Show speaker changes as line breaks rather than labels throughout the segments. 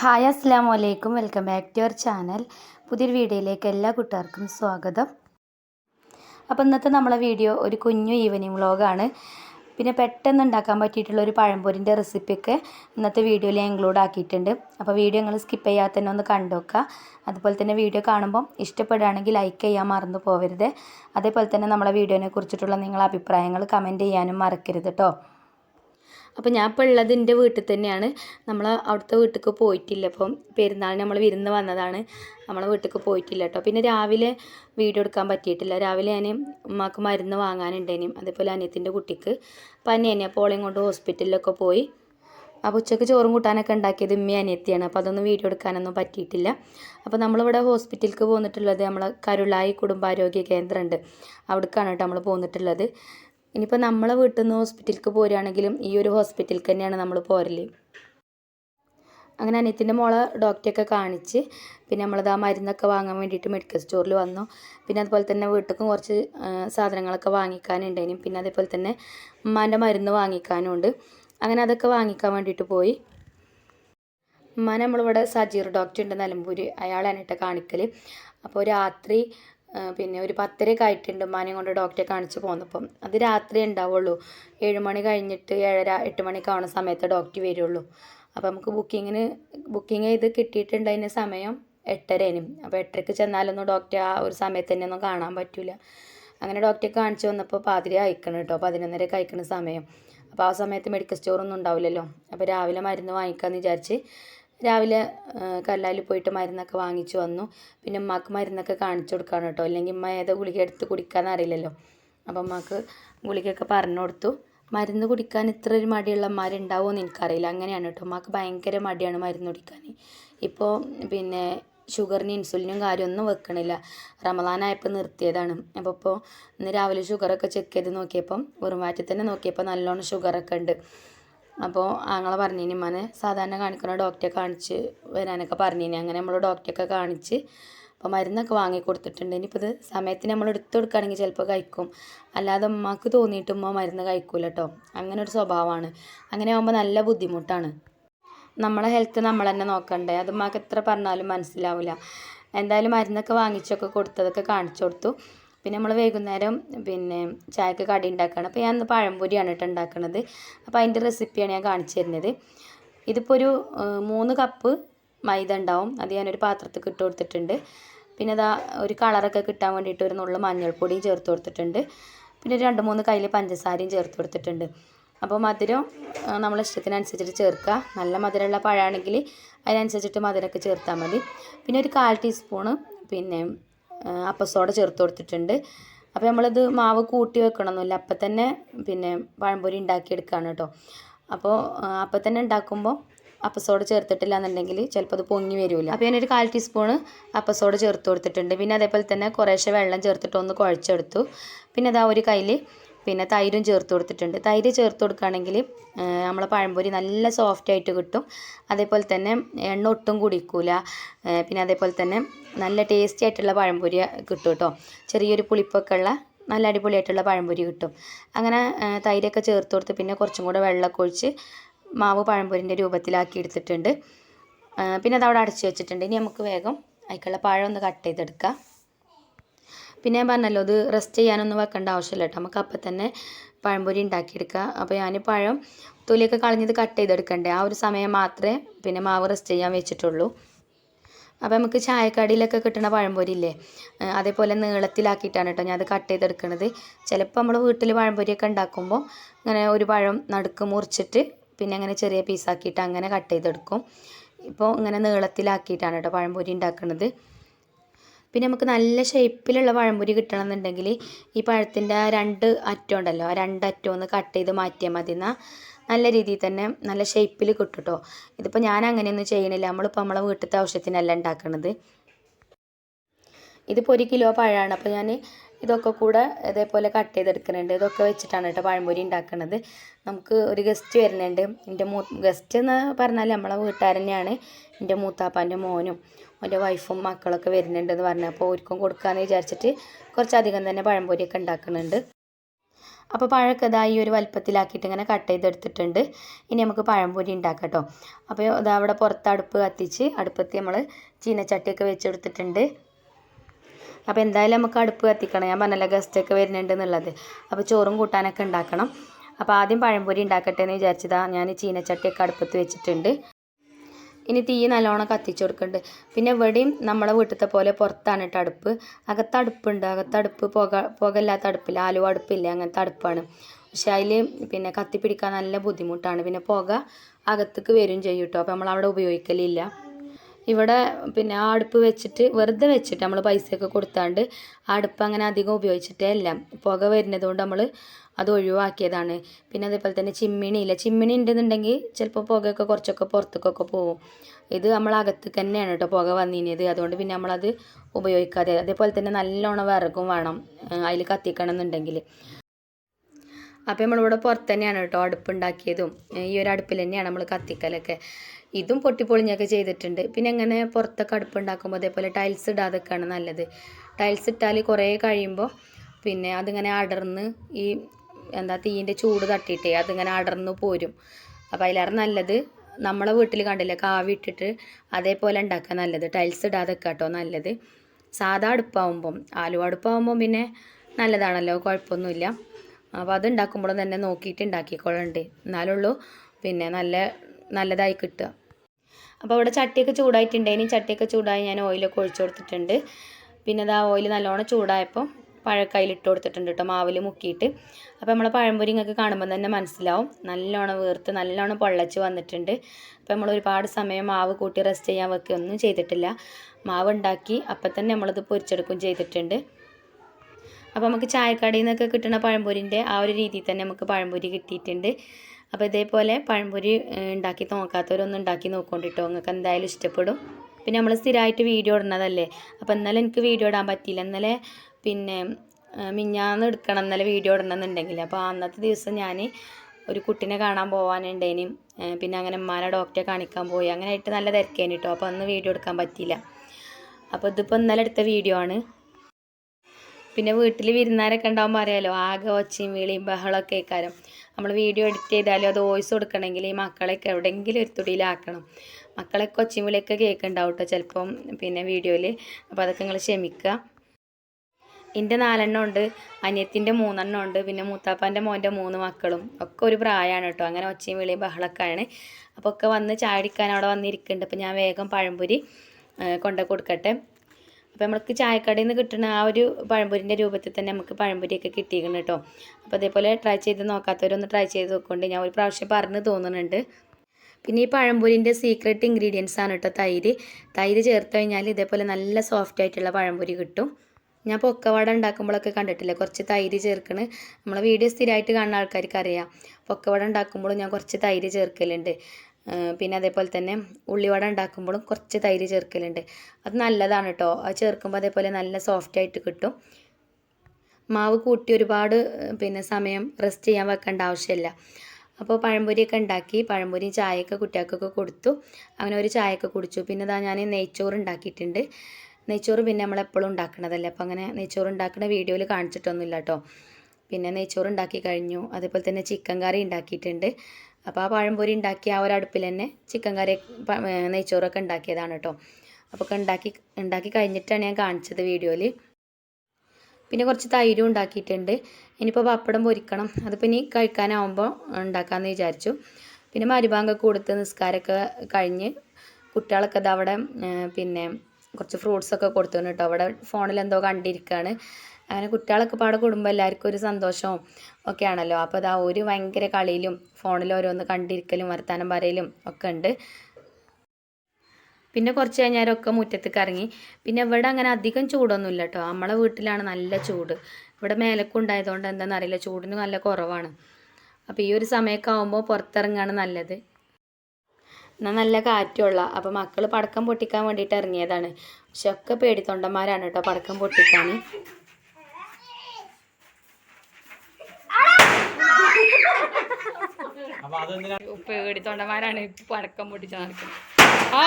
Hi അസ്സാം വലൈക്കും welcome back to your channel. പുതിയൊരു വീഡിയോയിലേക്ക് എല്ലാ കൂട്ടുകാർക്കും സ്വാഗതം. അപ്പോൾ ഇന്നത്തെ നമ്മളെ വീഡിയോ ഒരു കുഞ്ഞു ഈവനിങ് വ്ളോഗാണ്. പിന്നെ പെട്ടെന്ന് ഉണ്ടാക്കാൻ പറ്റിയിട്ടുള്ള ഒരു പഴംപൊരിന്റെ റെസിപ്പിയൊക്കെ ഇന്നത്തെ വീഡിയോയിൽ ഞാൻ ഇൻക്ലൂഡ് ആക്കിയിട്ടുണ്ട്. അപ്പോൾ വീഡിയോ നിങ്ങൾ സ്കിപ്പ് ചെയ്യാതെ തന്നെ ഒന്ന് കണ്ടുവെക്കുക അതുപോലെ തന്നെ വീഡിയോ കാണുമ്പോൾ ഇഷ്ടപ്പെടുകയാണെങ്കിൽ ലൈക്ക് ചെയ്യാൻ മറന്നു പോകരുത് അതേപോലെ തന്നെ നമ്മളെ വീഡിയോനെ കുറിച്ചിട്ടുള്ള നിങ്ങളെ അഭിപ്രായങ്ങൾ കമന്റ് ചെയ്യാനും മറക്കരുത് കേട്ടോ. അപ്പോൾ ഞാൻ ഇപ്പോൾ ഉള്ളത് എന്റെ വീട്ടിൽ തന്നെയാണ്. നമ്മൾ അവിടുത്തെ വീട്ടിലേക്ക് പോയിട്ടില്ല. അപ്പം പെരുന്നാളിന് നമ്മൾ വിരുന്ന് വന്നതാണ്. നമ്മളെ വീട്ടിലേക്ക് പോയിട്ടില്ല കേട്ടോ. പിന്നെ രാവിലെ വീഡിയോ എടുക്കാൻ പറ്റിയിട്ടില്ല. രാവിലെ ഞാൻ ഉമ്മാക്ക് മരുന്ന് വാങ്ങാനുണ്ടേനും അതേപോലെ അനിയത്തിന്റെ കുട്ടിക്ക്. പനിയേനെ അപ്പോൾ ഓളെയും കൊണ്ട് ഹോസ്പിറ്റലിലൊക്കെ പോയി. അപ്പോൾ ഉച്ചയ്ക്ക് ചോറും കൂട്ടാനൊക്കെ ഉണ്ടാക്കിയത് ഉമ്മ അനിയത്തിയാണ്. അപ്പോൾ അതൊന്നും വീഡിയോ എടുക്കാനൊന്നും പറ്റിയിട്ടില്ല. അപ്പോൾ നമ്മളിവിടെ ഹോസ്പിറ്റലിലേക്ക് പോന്നിട്ടുള്ളത് നമ്മളെ കരുളായി കുടുംബാരോഗ്യ കേന്ദ്രമുണ്ട് അവിടേക്കാണ് കേട്ടോ നമ്മൾ പോന്നിട്ടുള്ളത്. ഇനിയിപ്പോൾ നമ്മളെ വീട്ടിൽ നിന്ന് ഹോസ്പിറ്റലിലേക്ക് പോരുകയാണെങ്കിലും ഈ ഒരു ഹോസ്പിറ്റലിലേക്ക് തന്നെയാണ് നമ്മൾ പോരൽ. അങ്ങനെ അനിയത്തിന്റെ മോളെ ഡോക്ടറെയൊക്കെ കാണിച്ച് പിന്നെ നമ്മളത് ആ മരുന്നൊക്കെ വാങ്ങാൻ വേണ്ടിയിട്ട് മെഡിക്കൽ സ്റ്റോറിൽ വന്നു. പിന്നെ അതുപോലെ തന്നെ വീട്ടിലേക്കും കുറച്ച് സാധനങ്ങളൊക്കെ വാങ്ങിക്കാനുണ്ടായിരുന്നു പിന്നെ അതേപോലെ തന്നെ ഉമ്മാന്റെ മരുന്ന് വാങ്ങിക്കാനും ഉണ്ട് അങ്ങനെ അതൊക്കെ വാങ്ങിക്കാൻ വേണ്ടിയിട്ട് പോയി. ഉമ്മാൻ നമ്മളിവിടെ സജീർ ഡോക്ടർ ഉണ്ട് നിലമ്പൂർ അയാളാണ് കേട്ടോ കാണിക്കൽ അപ്പോൾ രാത്രി പിന്നെ ഒരു പത്തരയൊക്കെ ആയിട്ടുണ്ട് ഉമ്മാനെയും കൊണ്ട് ഡോക്ടറെ കാണിച്ച് പോന്നപ്പം. അത് രാത്രി ഉണ്ടാവുള്ളൂ. ഏഴ് മണി കഴിഞ്ഞിട്ട് ഏഴര എട്ട് മണി കാണുന്ന സമയത്ത് ഡോക്ടർ വരുള്ളൂ. അപ്പോൾ നമുക്ക് ബുക്കിങ്ങിന് ബുക്കിംഗ് ചെയ്ത് കിട്ടിയിട്ടുണ്ടതിന് സമയം എട്ടരേനും. അപ്പോൾ എട്ടരയ്ക്ക് ചെന്നാലൊന്നും ഡോക്ടറെ ആ ഒരു സമയത്ത് തന്നെ ഒന്നും കാണാൻ പറ്റില്ല അങ്ങനെ ഡോക്ടറെ കാണിച്ച് വന്നപ്പോൾ പാതിരി അയക്കണം കേട്ടോ പതിനൊന്നര കഴിക്കുന്ന സമയം. അപ്പോൾ ആ സമയത്ത് മെഡിക്കൽ സ്റ്റോറൊന്നും ഉണ്ടാവില്ലല്ലോ. അപ്പോൾ രാവിലെ മരുന്ന് വാങ്ങിക്കാമെന്ന് വിചാരിച്ച് രാവിലെ കല്ലാലിൽ പോയിട്ട് മരുന്നൊക്കെ വാങ്ങിച്ചു വന്നു. പിന്നെ ഉമ്മാക്ക് മരുന്നൊക്കെ കാണിച്ചു കൊടുക്കാണ് കേട്ടോ. അല്ലെങ്കിൽ ഉമ്മ ഏതോ ഗുളിക എടുത്ത് കുടിക്കാമെന്ന് അറിയില്ലല്ലോ. അപ്പം ഉമ്മാക്ക് ഗുളികയൊക്കെ പറഞ്ഞു കൊടുത്തു. മരുന്ന് കുടിക്കാൻ ഇത്ര ഒരു മടിയുള്ള അമ്മമാരുണ്ടാവുമോ എന്ന് എനിക്കറിയില്ല. അങ്ങനെയാണ് കേട്ടോ. ഉമ്മാക്ക് ഭയങ്കര മടിയാണ് മരുന്ന് കുടിക്കാൻ. ഇപ്പോൾ പിന്നെ ഷുഗറിന് ഇൻസുലിനും കാര്യമൊന്നും വെക്കണില്ല. റമദാനായപ്പോൾ നിർത്തിയതാണ്. അപ്പോൾ ഇപ്പോൾ ഇന്ന് രാവിലെ ഷുഗറൊക്കെ ചെക്ക് ചെയ്ത് നോക്കിയപ്പം വെറും വയറ്റിൽ തന്നെ നോക്കിയപ്പോൾ നല്ലോണം ഷുഗറൊക്കെ ഉണ്ട്. അപ്പോൾ ആങ്ങളെ പറഞ്ഞിനി മനെ സാധാരണ കാണിക്കുന്ന ഡോക്ടറെ കാണിച്ച് വരാനൊക്കെ പറഞ്ഞിനി. അങ്ങനെ നമ്മൾ ഡോക്ടറെയൊക്കെ കാണിച്ച് അപ്പോൾ മരുന്നൊക്കെ വാങ്ങി കൊടുത്തിട്ടുണ്ട്. ഇനിയിപ്പോൾ ഇത് സമയത്തിന് നമ്മൾ എടുത്തു കൊടുക്കുകയാണെങ്കിൽ ചിലപ്പോൾ കഴിക്കും. അല്ലാതെ ഉമ്മക്ക് തോന്നിയിട്ട് ഉമ്മ മരുന്ന് കഴിക്കൂല കേട്ടോ അങ്ങനെ ഒരു സ്വഭാവമാണ് അങ്ങനെ ആകുമ്പോൾ നല്ല ബുദ്ധിമുട്ടാണ്. നമ്മളെ ഹെൽത്ത് നമ്മൾ തന്നെ നോക്കണ്ടേ? അത് ഉമ്മക്ക് എത്ര പറഞ്ഞാലും മനസ്സിലാവില്ല എന്തായാലും മരുന്നൊക്കെ വാങ്ങിച്ചൊക്കെ കൊടുത്തതൊക്കെ കാണിച്ചു കൊടുത്തു. പിന്നെ നമ്മൾ വൈകുന്നേരം പിന്നെ ചായക്ക് കടി ഉണ്ടാക്കുകയാണ് അപ്പോൾ ഞാൻ പഴംപൊരിയാണ് കേട്ടോ ഉണ്ടാക്കുന്നത് അപ്പോൾ അതിന്റെ റെസിപ്പിയാണ് ഞാൻ കാണിച്ചു തരുന്നത്. ഇതിപ്പോൾ ഒരു മൂന്ന് കപ്പ് മൈദ ഉണ്ടാവും അത് ഞാനൊരു പാത്രത്തിൽ ഇട്ട് കൊടുത്തിട്ടുണ്ട്. പിന്നെ അതാ ഒരു കളറൊക്കെ കിട്ടാൻ വേണ്ടിയിട്ട് ഒരു നുള്ള മഞ്ഞൾപ്പൊടിയും ചേർത്ത് കൊടുത്തിട്ടുണ്ട്. പിന്നെ രണ്ട് മൂന്ന് കയ്യിൽ പഞ്ചസാരയും ചേർത്ത് കൊടുത്തിട്ടുണ്ട്. അപ്പോൾ മധുരം നമ്മളെ ഇഷ്ടത്തിനനുസരിച്ചിട്ട് ചേർക്കുക നല്ല മധുരമുള്ള പഴമാണെങ്കിൽ അതിനനുസരിച്ചിട്ട് മധുരമൊക്കെ ചേർത്താൽ മതി. പിന്നെ ഒരു കാൽ ടീസ്പൂണ് പിന്നെ അപ്പസോഡ ചേർത്ത് കൊടുത്തിട്ടുണ്ട്. അപ്പോൾ നമ്മളിത് മാവ് കൂട്ടി വെക്കണമെന്നില്ല അപ്പം തന്നെ പിന്നെ പഴംപൊരി ഉണ്ടാക്കിയെടുക്കുകയാണ് കേട്ടോ അപ്പോൾ അപ്പം തന്നെ ഉണ്ടാക്കുമ്പോൾ അപ്പസോഡ ചേർത്തിട്ടില്ല എന്നുണ്ടെങ്കിൽ ചിലപ്പോൾ അത് പൊങ്ങി വരില്ല അപ്പോൾ ഞാനൊരു കാൽ ടീസ്പൂണ് അപ്പസോഡ ചേർത്ത് കൊടുത്തിട്ടുണ്ട്. പിന്നെ അതേപോലെ തന്നെ കുറേശ്ശെ വെള്ളം ചേർത്തിട്ട് ഒന്ന് കുഴച്ചെടുത്തു. പിന്നെ അതാ ഒരു കയ്യിൽ പിന്നെ തൈരും ചേർത്ത് കൊടുത്തിട്ടുണ്ട്. തൈര് ചേർത്ത് കൊടുക്കുകയാണെങ്കിൽ നമ്മളെ പഴംപൊരി നല്ല സോഫ്റ്റ് ആയിട്ട് കിട്ടും. അതേപോലെ തന്നെ എണ്ണ ഒട്ടും കുടിക്കൂല. പിന്നെ അതേപോലെ തന്നെ നല്ല ടേസ്റ്റി ആയിട്ടുള്ള പഴംപൊരി കിട്ടും കേട്ടോ ചെറിയൊരു പുളിപ്പൊക്കെ ഉള്ള നല്ല അടിപൊളിയായിട്ടുള്ള പഴംപൊരി കിട്ടും. അങ്ങനെ തൈരൊക്കെ ചേർത്ത് കൊടുത്ത് പിന്നെ കുറച്ചും കൂടെ വെള്ളമൊക്കെ ഒഴിച്ച് മാവ് പഴംപൊരിന്റെ രൂപത്തിലാക്കി എടുത്തിട്ടുണ്ട്. പിന്നെ അതവിടെ അടച്ചു വെച്ചിട്ടുണ്ട്. ഇനി നമുക്ക് വേഗം അതിക്കുള്ള പഴം ഒന്ന് കട്ട് ചെയ്തെടുക്കാം. പിന്നെ ഞാൻ പറഞ്ഞല്ലോ ഇത് റെസ്റ്റ് ചെയ്യാനൊന്നും വെക്കേണ്ട ആവശ്യമില്ല കേട്ടോ നമുക്ക് അപ്പം തന്നെ പഴംപൊരി ഉണ്ടാക്കിയെടുക്കുക അപ്പോൾ ഞാൻ പഴം തൊലിയൊക്കെ കളഞ്ഞത് കട്ട് ചെയ്തെടുക്കണ്ടേ. ആ ഒരു സമയം മാത്രമേ പിന്നെ മാവ് റെസ്റ്റ് ചെയ്യാൻ വെച്ചിട്ടുള്ളൂ. അപ്പോൾ നമുക്ക് ചായക്കടിയിലൊക്കെ കിട്ടുന്ന പഴംപൊരി ഇല്ലേ? അതേപോലെ നീളത്തിലാക്കിയിട്ടാണ് കേട്ടോ ഞാൻ അത് കട്ട് ചെയ്തെടുക്കുന്നത് ചിലപ്പോൾ നമ്മൾ വീട്ടിൽ പഴംപൊരിയൊക്കെ ഉണ്ടാക്കുമ്പോൾ ഇങ്ങനെ ഒരു പഴം നടുക്ക് മുറിച്ചിട്ട് പിന്നെ അങ്ങനെ ചെറിയ പീസാക്കിയിട്ട് അങ്ങനെ കട്ട് ചെയ്തെടുക്കും. ഇപ്പോൾ ഇങ്ങനെ നീളത്തിലാക്കിയിട്ടാണ് കേട്ടോ പഴംപൊരി ഉണ്ടാക്കുന്നത് പിന്നെ നമുക്ക് നല്ല ഷേപ്പിലുള്ള പഴംപൊരി കിട്ടണമെന്നുണ്ടെങ്കിൽ ഈ പഴത്തിന്റെ രണ്ട് അറ്റം ഉണ്ടല്ലോ ആ രണ്ട് അറ്റം ഒന്ന് കട്ട് ചെയ്ത് മാറ്റിയാൽ മതി എന്നാൽ നല്ല രീതിയിൽ തന്നെ നല്ല ഷേപ്പിൽ കിട്ടും കേട്ടോ ഇതിപ്പോൾ ഞാൻ അങ്ങനെയൊന്നും ചെയ്യണില്ല. നമ്മളിപ്പോൾ നമ്മളെ വീട്ടിലത്തെ ആവശ്യത്തിനല്ല ഉണ്ടാക്കുന്നത് ഇതിപ്പോൾ ഒരു കിലോ പഴമാണ് അപ്പോൾ ഞാൻ ഇതൊക്കെ കൂടെ ഇതേപോലെ കട്ട് ചെയ്തെടുക്കുന്നുണ്ട് ഇതൊക്കെ വെച്ചിട്ടാണ് കേട്ടോ പഴംപൊരി ഉണ്ടാക്കുന്നത് നമുക്ക് ഒരു ഗസ്റ്റ് വരുന്നുണ്ട്. എന്റെ മൂ ഗസ്റ്റ് എന്ന് പറഞ്ഞാൽ നമ്മളെ വീട്ടുകാരനെയാണ് എന്റെ മൂത്താപ്പാന്റെ മോനും. എന്റെ വൈഫും മക്കളൊക്കെ വരുന്നുണ്ടെന്ന് പറഞ്ഞു. അപ്പോൾ ഒരിക്കും കൊടുക്കാമെന്ന് വിചാരിച്ചിട്ട് കുറച്ചധികം തന്നെ പഴംപൊരിയൊക്കെ ഉണ്ടാക്കുന്നുണ്ട്. അപ്പോൾ പഴമൊക്കെ ഇതാ ഈ ഒരു വലുപ്പത്തിലാക്കിയിട്ട് ഇങ്ങനെ കട്ട് ചെയ്തെടുത്തിട്ടുണ്ട്. ഇനി നമുക്ക് പഴംപൊരി ഉണ്ടാക്കാം കേട്ടോ. അപ്പോൾ ഇതാ അവിടെ പുറത്ത് അടുപ്പ് കത്തിച്ച് അടുപ്പത്ത് നമ്മൾ ചീനച്ചട്ടിയൊക്കെ വെച്ചെടുത്തിട്ടുണ്ട്. അപ്പോൾ എന്തായാലും നമുക്ക് അടുപ്പ് കത്തിക്കണം. ഞാൻ പറഞ്ഞല്ലോ ഗസ്റ്റൊക്കെ വരുന്നുണ്ട് എന്നുള്ളത്. അപ്പോൾ ചോറും കൂട്ടാനൊക്കെ ഉണ്ടാക്കണം. അപ്പോൾ ആദ്യം പഴംപൊരി ഉണ്ടാക്കട്ടെ എന്ന് വിചാരിച്ചതാണ് ഞാൻ ചീനച്ചട്ടിയൊക്കെ അടുപ്പത്ത് വെച്ചിട്ടുണ്ട്. ഇനി തീ നല്ലോണം കത്തിച്ചു കൊടുക്കുന്നുണ്ട് പിന്നെ ഇവിടെയും നമ്മളെ വീട്ടിലത്തെ പോലെ പുറത്താണ് കേട്ടോ അടുപ്പ്. അകത്ത് അടുപ്പുണ്ട്. അകത്ത് അടുപ്പ് പുക പുകയില്ലാത്ത അടുപ്പില്ല. ആലുവ അടുപ്പില്ല. അങ്ങനത്തെ അടുപ്പാണ്. പക്ഷെ അതിൽ പിന്നെ കത്തിപ്പിടിക്കാൻ നല്ല ബുദ്ധിമുട്ടാണ്. പിന്നെ പുക അകത്തേക്ക് വരും ചെയ്യും കേട്ടോ. അപ്പോൾ നമ്മൾ അവിടെ ഉപയോഗിക്കലില്ല. ഇവിടെ പിന്നെ ആ അടുപ്പ് വെച്ചിട്ട് വെറുതെ വെച്ചിട്ട് നമ്മൾ പൈസയൊക്കെ കൊടുത്താണ്ട് ആ അടുപ്പ് അങ്ങനെ അധികം ഉപയോഗിച്ചിട്ടേ അല്ല പുക വരുന്നത് കൊണ്ട് നമ്മൾ അത് ഒഴിവാക്കിയതാണ്. പിന്നെ അതേപോലെ തന്നെ ചിമ്മിണി ഇല്ല. ചിമ്മിണി ഉണ്ടെന്നുണ്ടെങ്കിൽ ചിലപ്പോൾ പുകയൊക്കെ കുറച്ചൊക്കെ പുറത്തേക്കൊക്കെ പോകും. ഇത് നമ്മൾ അകത്തേക്ക് തന്നെയാണ് കേട്ടോ പുക വന്നിനത് അതുകൊണ്ട് പിന്നെ നമ്മളത് ഉപയോഗിക്കാതെ അതേപോലെ തന്നെ നല്ലോണം വിറകും വേണം അതിൽ കത്തിക്കണം എന്നുണ്ടെങ്കിൽ. അപ്പോൾ നമ്മളിവിടെ പുറത്ത് തന്നെയാണ് കേട്ടോ അടുപ്പുണ്ടാക്കിയതും ഈ ഒരു അടുപ്പിൽ തന്നെയാണ് നമ്മൾ കത്തിക്കലൊക്കെ. ഇതും പൊട്ടിപ്പൊളിഞ്ഞൊക്കെ ചെയ്തിട്ടുണ്ട്. പിന്നെ അങ്ങനെ പുറത്തൊക്കെ അടുപ്പുണ്ടാക്കുമ്പോൾ അതേപോലെ ടൈൽസ് ഇടാതൊക്കെയാണ് നല്ലത്. ടൈൽസ് ഇട്ടാൽ കുറേ കഴിയുമ്പോൾ പിന്നെ അതിങ്ങനെ അടർന്ന് ഈ എന്താ തീയിന്റെ ചൂട് തട്ടിയിട്ട് അതിങ്ങനെ അടർന്ന് പോരും. അപ്പോൾ അതിലേറെ നല്ലത് നമ്മളെ വീട്ടിൽ കണ്ടില്ലേ കാവി ഇട്ടിട്ട് അതേപോലെ ഉണ്ടാക്കുക നല്ലത്. ടൈൽസ് ഇടാതൊക്കെ കേട്ടോ നല്ലത്. സാധാ അടുപ്പാവുമ്പം ആലുവ അടുപ്പാവുമ്പം പിന്നെ നല്ലതാണല്ലോ കുഴപ്പമൊന്നുമില്ല. അപ്പോൾ അത് ഉണ്ടാക്കുമ്പോഴും തന്നെ നോക്കിയിട്ട് ഉണ്ടാക്കിക്കോളുണ്ട്. എന്നാലുള്ളൂ പിന്നെ നല്ല നല്ലതായി കിട്ടുക. അപ്പോൾ ഇവിടെ ചട്ടിയൊക്കെ ചൂടായിട്ടുണ്ടെങ്കിൽ ചട്ടിയൊക്കെ ചൂടായി ഞാൻ ഓയിലൊക്കെ ഒഴിച്ചു കൊടുത്തിട്ടുണ്ട്. പിന്നെ അത് ആ ഓയിൽ നല്ലോണം ചൂടായപ്പോൾ പഴക്കയിൽ ഇട്ട് കൊടുത്തിട്ടുണ്ട് കേട്ടോ മാവിൽ മുക്കിയിട്ട്. അപ്പോൾ നമ്മളെ പഴംപൊരി നിങ്ങൾക്ക് കാണുമ്പോൾ തന്നെ മനസ്സിലാവും. നല്ലോണം വീർത്ത് നല്ലോണം പൊള്ളച്ച് വന്നിട്ടുണ്ട്. അപ്പോൾ നമ്മൾ ഒരുപാട് സമയം മാവ് കൂട്ടി റെസ്റ്റ് ചെയ്യാൻ വെക്കുകയൊന്നും ചെയ്തിട്ടില്ല. മാവ് ഉണ്ടാക്കി അപ്പം തന്നെ നമ്മളത് പൊരിച്ചെടുക്കുകയും ചെയ്തിട്ടുണ്ട്. അപ്പോൾ നമുക്ക് ചായക്കടയിൽ നിന്നൊക്കെ കിട്ടുന്ന പഴംപൊരിന്റെ ആ ഒരു രീതിയിൽ തന്നെ നമുക്ക് പഴംപൊരി കിട്ടിയിട്ടുണ്ട്. അപ്പോൾ ഇതേപോലെ പഴംപൊരി ഉണ്ടാക്കി നോക്കാത്തവരൊന്നും ഉണ്ടാക്കി നോക്കൊണ്ടിട്ടോ. നിങ്ങൾക്ക് എന്തായാലും ഇഷ്ടപ്പെടും. പിന്നെ നമ്മൾ സ്ഥിരമായിട്ട് വീഡിയോ ഇടുന്നതല്ലേ? അപ്പോൾ ഇന്നലെ എനിക്ക് വീഡിയോ ഇടാൻ പറ്റിയില്ല. ഇന്നലെ പിന്നെ മിഞ്ഞാന്ന് എടുക്കണം ഇന്നലെ വീഡിയോ ഇടണമെന്നുണ്ടെങ്കിൽ. അപ്പോൾ അന്നത്തെ ദിവസം ഞാൻ ഒരു കുട്ടീനെ കാണാൻ പോകാനുണ്ടേനും പിന്നെ അങ്ങനെ ഉമ്മാനെ ഡോക്ടറെ കാണിക്കാൻ പോയി. അങ്ങനെ ആയിട്ട് നല്ല തിരക്കേനി കേട്ടോ അപ്പോൾ അന്ന് വീഡിയോ എടുക്കാൻ പറ്റിയില്ല. അപ്പോൾ ഇതിപ്പോൾ ഇന്നലെ എടുത്ത വീഡിയോ ആണ്. പിന്നെ വീട്ടിൽ വിരുന്നാരൊക്കെ ഉണ്ടാകുമ്പോൾ അറിയാലോ ആകെ ഒച്ചയും വിളിയും ബഹളമൊക്കെ കേൾക്കാനും നമ്മൾ വീഡിയോ എഡിറ്റ് ചെയ്താലും അത് വോയിസ് കൊടുക്കണമെങ്കിൽ ഈ മക്കളെയൊക്കെ എവിടെയെങ്കിലും ഒരു തുടിയിലാക്കണം. മക്കളൊക്കെ ഒച്ചയും വിളിയൊക്കെ കേൾക്കുന്നുണ്ടാവും കേട്ടോ ചിലപ്പം പിന്നെ വീഡിയോയിൽ അപ്പോൾ അതൊക്കെ നിങ്ങൾ ക്ഷമിക്കുക എന്റെ നാലെണ്ണം ഉണ്ട് അനിയത്തിന്റെ മൂന്നെണ്ണം ഉണ്ട് പിന്നെ മൂത്താപ്പാന്റെ മോന്റെ മൂന്ന് മക്കളും. ഒക്കെ ഒരു പ്രായമാണ് കേട്ടോ അങ്ങനെ ഒച്ചയും വിളിയും ബഹളമൊക്കെയാണ് അപ്പോൾ ഒക്കെ വന്ന് ചാടിക്കാൻ അവിടെ വന്നിരിക്കുന്നുണ്ട് അപ്പോൾ ഞാൻ വേഗം പഴംപൊരി കൊണ്ടു കൊടുക്കട്ടെ. അപ്പോൾ നമുക്ക് ചായക്കടയിൽ നിന്ന് കിട്ടുന്ന ആ ഒരു പഴംപൊരിന്റെ രൂപത്തിൽ തന്നെ നമുക്ക് പഴംപൊരിയൊക്കെ കിട്ടിയിരിക്കണം കേട്ടോ. അപ്പോൾ അതേപോലെ ട്രൈ ചെയ്ത് നോക്കാത്തവരൊന്ന് ട്രൈ ചെയ്ത് നോക്കൊണ്ട് ഞാൻ ഒരു പ്രാവശ്യം പറഞ്ഞു തോന്നുന്നുണ്ട്. പിന്നെ ഈ പഴംപൊരിന്റെ സീക്രട്ട് ഇൻഗ്രീഡിയൻസ് ആണ് കേട്ടോ തൈര്. തൈര് ചേർത്ത് കഴിഞ്ഞാൽ ഇതേപോലെ നല്ല സോഫ്റ്റ് ആയിട്ടുള്ള പഴംപൊരി കിട്ടും. ഞാൻ പൊക്കവട ഉണ്ടാക്കുമ്പോഴൊക്കെ കണ്ടിട്ടില്ലേ? കുറച്ച് തൈര് ചേർക്കണ്. നമ്മളെ വീഡിയോ സ്ഥിരമായിട്ട് കാണുന്ന ആൾക്കാർക്ക് അറിയാം പൊക്കവട ഉണ്ടാക്കുമ്പോഴും ഞാൻ കുറച്ച് തൈര് ചേർക്കലുണ്ട്. പിന്നെ അതേപോലെ തന്നെ ഉള്ളിവട ഉണ്ടാക്കുമ്പോഴും കുറച്ച് തൈര് ചേർക്കലുണ്ട്. അത് നല്ലതാണ് കേട്ടോ അത് ചേർക്കുമ്പോൾ അതേപോലെ നല്ല സോഫ്റ്റ് ആയിട്ട് കിട്ടും. മാവ് കൂട്ടി ഒരുപാട് പിന്നെ സമയം റെസ്റ്റ് ചെയ്യാൻ വെക്കേണ്ട ആവശ്യമില്ല. അപ്പോൾ പഴംപൊരിയൊക്കെ ഉണ്ടാക്കി പഴംപൊരി ചായയൊക്കെ കുട്ടികൾക്കൊക്കെ കൊടുത്തു. അങ്ങനെ ഒരു ചായയൊക്കെ കുടിച്ചു. പിന്നെ ഇതാ ഞാൻ നെയ്ച്ചോറ് ഉണ്ടാക്കിയിട്ടുണ്ട്. നെയ്ച്ചോറ് പിന്നെ നമ്മളെപ്പോഴും ഉണ്ടാക്കണതല്ലേ അപ്പോൾ അങ്ങനെ നെയ്ച്ചോറ് ഉണ്ടാക്കുന്ന വീഡിയോയിൽ കാണിച്ചിട്ടൊന്നുമില്ല കേട്ടോ പിന്നെ നെയ്ച്ചോറ് ഉണ്ടാക്കി കഴിഞ്ഞു. അതേപോലെ തന്നെ ചിക്കൻ കറി ഉണ്ടാക്കിയിട്ടുണ്ട്. അപ്പോൾ ആ പഴംപൊരി ഉണ്ടാക്കി ആ ഒരു അടുപ്പിൽ തന്നെ ചിക്കൻ കറി നെയ്ച്ചോറൊക്കെ ഉണ്ടാക്കിയതാണ് കേട്ടോ. അപ്പോൾ ഉണ്ടാക്കി ഉണ്ടാക്കി കഴിഞ്ഞിട്ടാണ് ഞാൻ കാണിച്ചത് വീഡിയോയിൽ. പിന്നെ കുറച്ച് തൈരും ഉണ്ടാക്കിയിട്ടുണ്ട്. ഇനിയിപ്പോൾ പപ്പടം പൊരിക്കണം. അതിപ്പോൾ ഇനി കഴിക്കാനാവുമ്പോൾ ഉണ്ടാക്കാമെന്ന് വിചാരിച്ചു. പിന്നെ മരുഭാഗമൊക്കെ കൊടുത്ത് നിസ്കാരമൊക്കെ കഴിഞ്ഞ് കുട്ടികളൊക്കെ അത് അവിടെ പിന്നെ കുറച്ച് ഫ്രൂട്ട്സൊക്കെ കൊടുത്തു കേട്ടോ. അവിടെ ഫോണിൽ എന്തോ കണ്ടിരിക്കുകയാണ് അങ്ങനെ കുട്ടികളൊക്കെ പാടെ കുടുംബം എല്ലാവർക്കും ഒരു സന്തോഷവും ഒക്കെ ആണല്ലോ അപ്പോൾ അതാ ഒരു ഭയങ്കര കളിയിലും ഫോണിൽ ഓരോന്ന് കണ്ടിരിക്കലും വർത്താനം പറയലും ഒക്കെ ഉണ്ട്. പിന്നെ കുറച്ച് കഴിഞ്ഞാലൊക്കെ മുറ്റത്തേക്ക് ഇറങ്ങി. പിന്നെ ഇവിടെ അങ്ങനെ അധികം ചൂടൊന്നുമില്ല കേട്ടോ നമ്മളെ വീട്ടിലാണ് നല്ല ചൂട്. ഇവിടെ മേലക്കുണ്ടായതുകൊണ്ട് എന്താണെന്നറിയില്ല ചൂടിന് നല്ല കുറവാണ്. അപ്പോൾ ഈ ഒരു സമയമൊക്കെ ആകുമ്പോൾ പുറത്തിറങ്ങാണ് നല്ലത്. എന്നാൽ നല്ല കാറ്റുള്ള. അപ്പോൾ മക്കൾ പടക്കം പൊട്ടിക്കാൻ വേണ്ടിയിട്ട് ഇറങ്ങിയതാണ്. പക്ഷെ ഒക്കെ പേടിത്തൊണ്ടന്മാരാണ് കേട്ടോ പടക്കം പൊട്ടിക്കാൻ
അപ്പൊ തൊണ്ടമാരാണ്
ഇപ്പൊ പടക്കം പൊട്ടിച്ച് നടക്കുന്നത്. ആ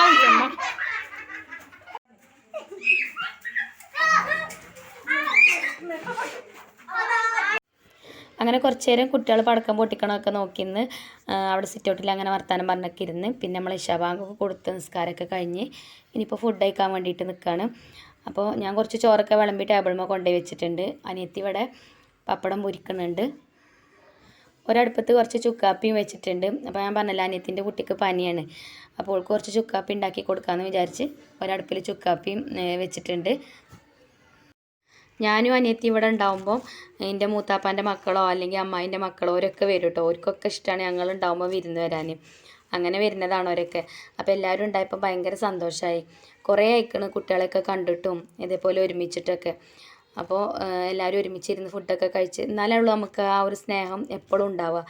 അങ്ങനെ കുറച്ച് നേരം കുട്ടികൾ പടക്കം പൊട്ടിക്കണമൊക്കെ നോക്കിന്ന് അവിടെ സിറ്റൗട്ടിൽ അങ്ങനെ വർത്താനം പറഞ്ഞൊക്കെ ഇരുന്ന് പിന്നെ നമ്മൾ ഇഷാബാങ്കൊക്കെ കൊടുത്ത് നിസ്കാരമൊക്കെ കഴിഞ്ഞ് ഇനിയിപ്പോൾ ഫുഡ് കഴിക്കാൻ വേണ്ടിയിട്ട് നിൽക്കുകയാണ് അപ്പോൾ ഞാൻ കുറച്ച് ചോറൊക്കെ വിളമ്പി ടേബിളുമ്പോൾ കൊണ്ടുപോയി വെച്ചിട്ടുണ്ട്. അനിയത്തി ഇവിടെ പപ്പടം പൊരിക്കുന്നുണ്ട് ഒരടുപ്പത്ത് കുറച്ച് ചുക്കാപ്പിയും വെച്ചിട്ടുണ്ട്. അപ്പോൾ ഞാൻ പറഞ്ഞല്ലോ അനിയത്തിന്റെ കുട്ടിക്ക് പനിയാണ്. അപ്പോൾ കുറച്ച് ചുക്കാപ്പി ഉണ്ടാക്കി കൊടുക്കാമെന്ന് വിചാരിച്ച് ഒരടുപ്പിൽ ചുക്കാപ്പിയും വെച്ചിട്ടുണ്ട്. ഞാനും അനിയത്തി ഇവിടെ ഉണ്ടാവുമ്പോൾ എന്റെ മൂത്താപ്പാന്റെ മക്കളോ അല്ലെങ്കിൽ അമ്മായിന്റെ മക്കളോ അവരൊക്കെ വരും കേട്ടോ. അവർക്കൊക്കെ ഇഷ്ടമാണ് ഞങ്ങൾ ഉണ്ടാവുമ്പോൾ വിരുന്ന് വരാൻ അങ്ങനെ വരുന്നതാണ് അവരൊക്കെ. അപ്പോൾ എല്ലാവരും ഉണ്ടായപ്പോൾ ഭയങ്കര സന്തോഷമായി കുറേ അയക്കണ് കുട്ടികളെയൊക്കെ കണ്ടിട്ടും ഇതേപോലെ ഒരുമിച്ചിട്ടൊക്കെ. അപ്പോൾ എല്ലാവരും ഒരുമിച്ചിരുന്ന് ഫുഡൊക്കെ കഴിച്ച് എന്നാലേ ഉള്ളൂ നമുക്ക് ആ ഒരു സ്നേഹം എപ്പോഴും ഉണ്ടാവുക.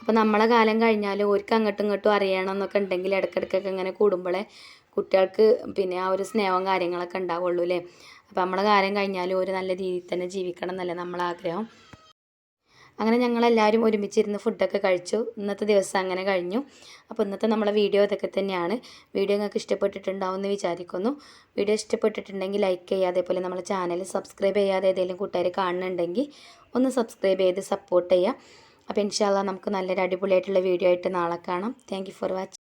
അപ്പോൾ നമ്മളെ കാലം കഴിഞ്ഞാൽ ഓർക്ക് അങ്ങോട്ടും ഇങ്ങോട്ടും അറിയണം എന്നൊക്കെ ഉണ്ടെങ്കിൽ ഇടയ്ക്കിടയ്ക്കൊക്കെ ഇങ്ങനെ കൂടുമ്പോഴേ കുട്ടികൾക്ക് പിന്നെ ആ ഒരു സ്നേഹവും കാര്യങ്ങളൊക്കെ ഉണ്ടാവുള്ളൂ അല്ലേ? അപ്പോൾ നമ്മളെ കാലം കഴിഞ്ഞാലും ഒരു നല്ല രീതിയിൽ തന്നെ ജീവിക്കണം എന്നല്ലേ നമ്മളെ ആഗ്രഹം. അങ്ങനെ ഞങ്ങളെല്ലാവരും ഒരുമിച്ചിരുന്ന് ഫുഡൊക്കെ കഴിച്ചു. ഇന്നത്തെ ദിവസം അങ്ങനെ കഴിഞ്ഞു. അപ്പോൾ ഇന്നത്തെ നമ്മളെ വീഡിയോ ഇതൊക്കെ തന്നെയാണ്. വീഡിയോ നിങ്ങൾക്ക് ഇഷ്ടപ്പെട്ടിട്ടുണ്ടാവും എന്ന് വിചാരിക്കുന്നു. വീഡിയോ ഇഷ്ടപ്പെട്ടിട്ടുണ്ടെങ്കിൽ ലൈക്ക് ചെയ്യുക അതേപോലെ നമ്മളെ ചാനൽ സബ്സ്ക്രൈബ് ചെയ്യാതെ ഏതെങ്കിലും കൂട്ടുകാർ കാണുന്നുണ്ടെങ്കിൽ ഒന്ന് സബ്സ്ക്രൈബ് ചെയ്ത് സപ്പോർട്ട് ചെയ്യുക. അപ്പോൾ ഇൻഷാല്ല നമുക്ക് നല്ലൊരു അടിപൊളിയായിട്ടുള്ള വീഡിയോ ആയിട്ട് നാളെ കാണാം. Thank for watching